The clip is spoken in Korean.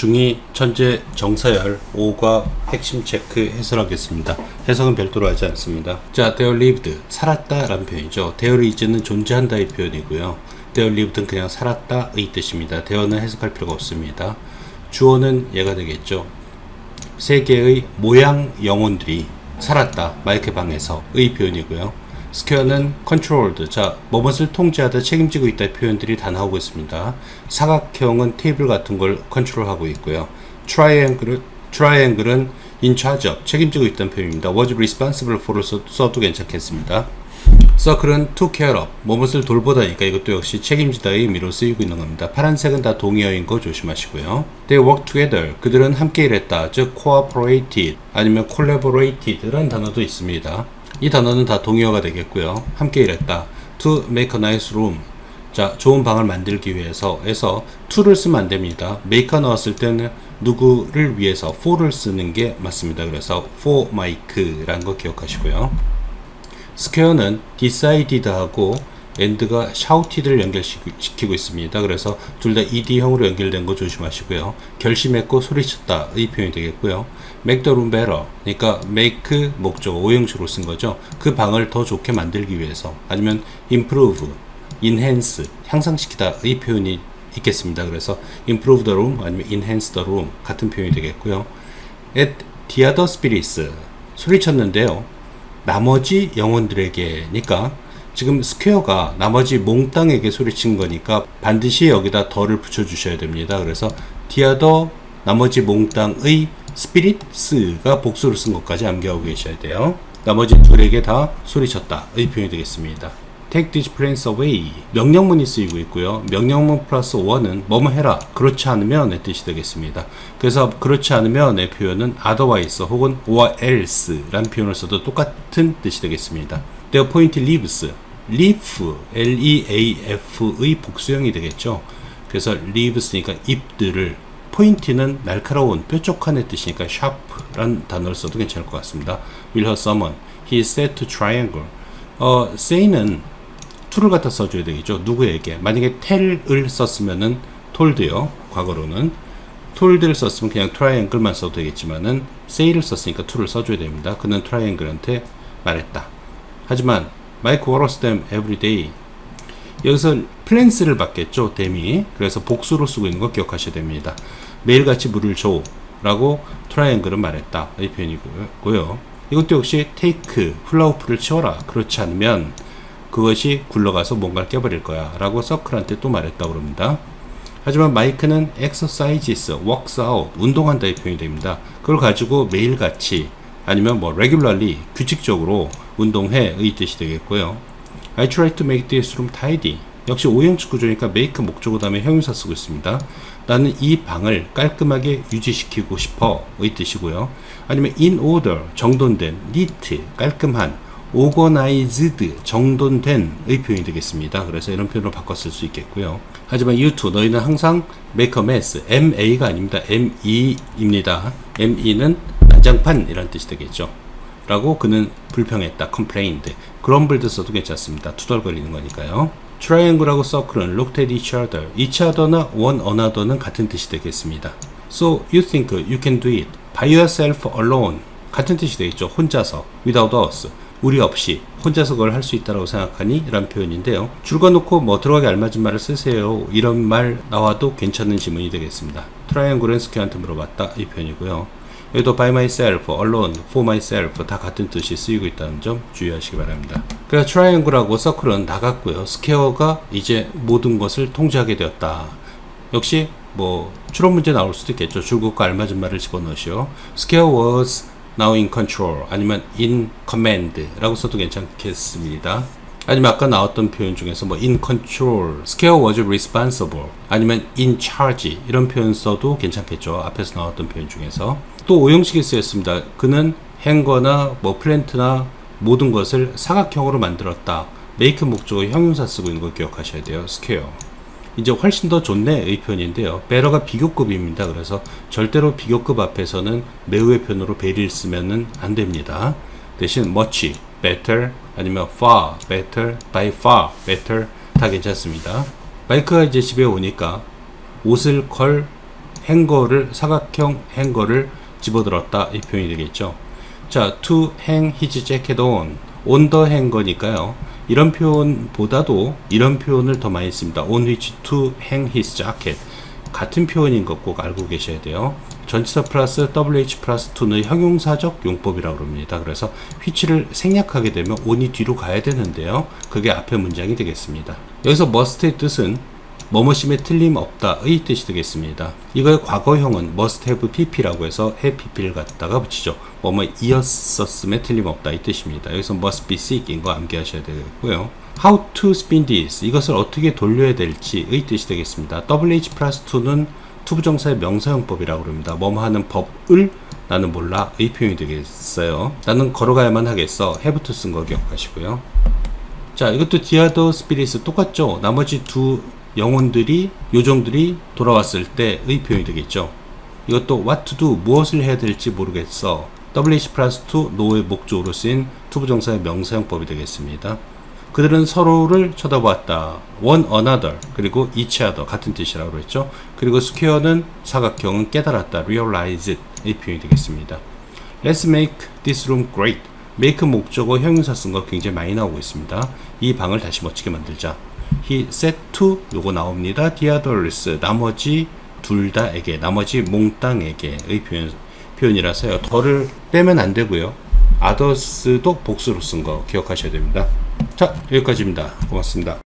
중2 천재 정사열 5과 핵심 체크 해설하겠습니다. 해석은 별도로 하지 않습니다. 자, they lived 살았다 라는 표현이죠. there is는 존재한다 의 표현이고요. they lived는 그냥 살았다 의 뜻입니다. there는 해석할 필요가 없습니다. 주어는 얘가 되겠죠. 세계의 모양 영혼들이 살았다 마이크 방에서 의 표현이고요. 스퀘어는 controlled 자 뭐뭇을 통제하다 책임지고 있다 표현들이 다 나오고 있습니다. 사각형은 테이블 같은 걸 컨트롤하고 있고요. in charge of 책임지고 있다는 표현입니다. was responsible for를 써- 써도 괜찮겠습니다. circle은 to care of 뭐뭇을 돌보다니까 이것도 역시 책임지다의 의미로 쓰이고 있는 겁니다. 파란색은 다 동의어인 거 조심하시고요. They work together 그들은 함께 일했다. 즉 cooperated 아니면 collaborated라는 단어도 있습니다. 이 단어는 다 동의어가 되겠고요. 함께 일했다. To make a nice room. 자, 좋은 방을 만들기 위해서 에서 to를 쓰면 안 됩니다. make가 나왔을 때는 누구를 위해서 for를 쓰는 게 맞습니다. 그래서 for Mike라는 거 기억하시고요. 스퀘어는 decided하고 and가 shouted를 연결시키고 있습니다. 그래서 둘 다 ed형으로 연결된 거 조심하시고요. 결심했고 소리쳤다의 표현이 되겠고요. make the room better. 그러니까 make 목적 오형식으로 쓴 거죠. 그 방을 더 좋게 만들기 위해서 아니면 improve, enhance 향상시키다의 표현이 있겠습니다. 그래서 improve the room 아니면 enhance the room 같은 표현이 되겠고요. at the other spirits 소리쳤는데요. 나머지 영혼들에게니까 지금 스퀘어가 나머지 몽땅에게 소리친 거니까 반드시 여기다 더를 붙여주셔야 됩니다. 그래서 디아더 나머지 몽땅의 스피릿스가 복수를 쓴 것까지 암기하고 계셔야 돼요. 나머지 둘에게 다 소리쳤다의 표현이 되겠습니다. Take these planes away. 명령문이 쓰이고 있고요. 명령문 플러스 one은 뭐뭐 해라. 그렇지 않으면 의 뜻이 되겠습니다. 그래서 그렇지 않으면 의 표현은 otherwise 혹은 or else라는 표현을 써도 똑같은 뜻이 되겠습니다. The point leaves. Leaf, L-E-A-F의 복수형이 되겠죠. 그래서 leaves니까 잎들을 포인트는 날카로운 뾰족한의 뜻이니까 sharp란 단어를 써도 괜찮을 것 같습니다. Will her summon. He said to triangle. 어, say는 to를 갖다 써줘야 되겠죠. 누구에게? 만약에 tell을 썼으면은 told요. 과거로는 told를 썼으면 그냥 triangle만 써도 되겠지만은 say를 썼으니까 to를 써줘야 됩니다. 그는 triangle한테 말했다. 하지만 Waters them every day. 여기서 플랜스를 받겠죠, 댐이. 그래서 복수로 쓰고 있는 거 기억하셔야 됩니다. 매일같이 물을 줘. 라고 트라이앵글은 말했다. 이 표현이고요. 이것도 역시 테이크, 훌라후프를 치워라. 그렇지 않으면 그것이 굴러가서 뭔가를 깨버릴 거야. 라고 서클한테 또 말했다고 그럽니다. 하지만 마이크는 exercises, works out, 운동한다 이 표현이 됩니다. 그걸 가지고 매일같이 아니면 뭐 regularly, 규칙적으로 운동해의 뜻이 되겠고요. I try to make this room tidy. 역시 오형식 구조니까 make 목적어 다음에 형용사 쓰고 있습니다. 나는 이 방을 깔끔하게 유지시키고 싶어의 뜻이고요. 아니면 in order 정돈된, neat 깔끔한, organized 정돈된의 표현이 되겠습니다. 그래서 이런 표현으로 쓸수 있겠고요. 하지만 you two 너희는 항상 make a mess, MA가 아닙니다. ME입니다. ME는 난장판이라는 뜻이 되겠죠. 라고 그는 불평했다. complained. grumble도 써도 괜찮습니다. 투덜거리는 거니까요. triangle하고 circle은 looked at each other. each other나 one another는 같은 뜻이 되겠습니다. So you think you can do it by yourself alone. 같은 뜻이 되겠죠. 혼자서. without us. 우리 없이 혼자서 그걸 할 수 있다고 생각하니? 라는 표현인데요. 줄거 놓고 뭐 들어가게 알맞은 말을 쓰세요. 이런 말 나와도 괜찮은 지문이 되겠습니다. 트라이앵글은 스퀘어한테 물어봤다. 이 표현이고요. 여기도 by myself, alone, for myself 다 같은 뜻이 쓰이고 있다는 점 주의하시기 바랍니다. 그래서 트라이앵글하고 서클은 나갔고요. 스퀘어가 이제 모든 것을 통제하게 되었다. 역시 뭐 추론 문제 나올 수도 있겠죠. 줄것과 알맞은 말을 집어넣으시오. Scale was now in control 아니면 in command라고 써도 괜찮겠습니다. 아니면 아까 나왔던 표현 중에서 뭐 in control, scale was responsible 아니면 in charge 이런 표현 써도 괜찮겠죠. 앞에서 나왔던 표현 중에서 또 오형식이 쓰였습니다. 그는 행거나 뭐 플랜트나 모든 것을 사각형으로 만들었다. make 목적어 형용사 쓰고 있는 걸 기억하셔야 돼요. scale. 이제 훨씬 더 좋네의 표현인데요. better가 비교급입니다. 그래서 절대로 비교급 앞에서는 매우의 표현으로 베리를 쓰면은 안 됩니다. 대신 much, better 아니면 far, better, by far, better 다 괜찮습니다. 마이크가 이제 집에 오니까 옷을 걸 행거를 사각형 행거를 집어들었다 이 표현이 되겠죠. 자, to hang his jacket on on the hanger니까요. 이런 표현보다도 이런 표현을 더 많이 씁니다. on which to hang his jacket 같은 표현인 것 꼭 알고 계셔야 돼요. 전치사 플러스 WH 플러스 2는 형용사적 용법이라고 합니다. 그래서 which를 생략하게 되면 on이 뒤로 가야 되는데요. 그게 앞에 문장이 되겠습니다. 여기서 must의 뜻은 뭐뭐심에 틀림없다의 뜻이 되겠습니다. 이거의 과거형은 must have pp라고 해서 have pp를 갖다가 붙이죠. 뭐뭐 이었었음에 틀림없다 이 뜻입니다. 여기서 must be sick인 거 암기하셔야 되고요. how to spin this 이것을 어떻게 돌려야 될지의 뜻이 되겠습니다. WH 플러스 2는 투부정사의 명사용법이라고 합니다. 뭐뭐 하는 법을 나는 몰라 의 표현이 되겠어요. 나는 걸어가야만 하겠어. have to 쓴 거 기억하시고요. 자, 이것도 디아더 스피릿 똑같죠? 나머지 두 영혼들이, 요정들이 돌아왔을 때의 표현이 되겠죠. 이것도 what to do, 무엇을 해야 될지 모르겠어. WH 플러스 2, 노의 목적으로 쓰인 투부정사의 명사용법이 되겠습니다. 그들은 서로를 쳐다보았다. one another, 그리고 each other, 같은 뜻이라고 그랬죠. 그리고 square는 사각형은 깨달았다. realize it, 이 표현이 되겠습니다. Let's make this room great. make 목적어 형용사 쓴 거 굉장히 많이 나오고 있습니다. 이 방을 다시 멋지게 만들자. He said to 요거 나옵니다. The others 나머지 둘 다에게 나머지 몽땅에게의 표현 표현이라서요. 더를 빼면 안 되고요. others도 복수로 쓴 거 기억하셔야 됩니다. 자 여기까지입니다. 고맙습니다.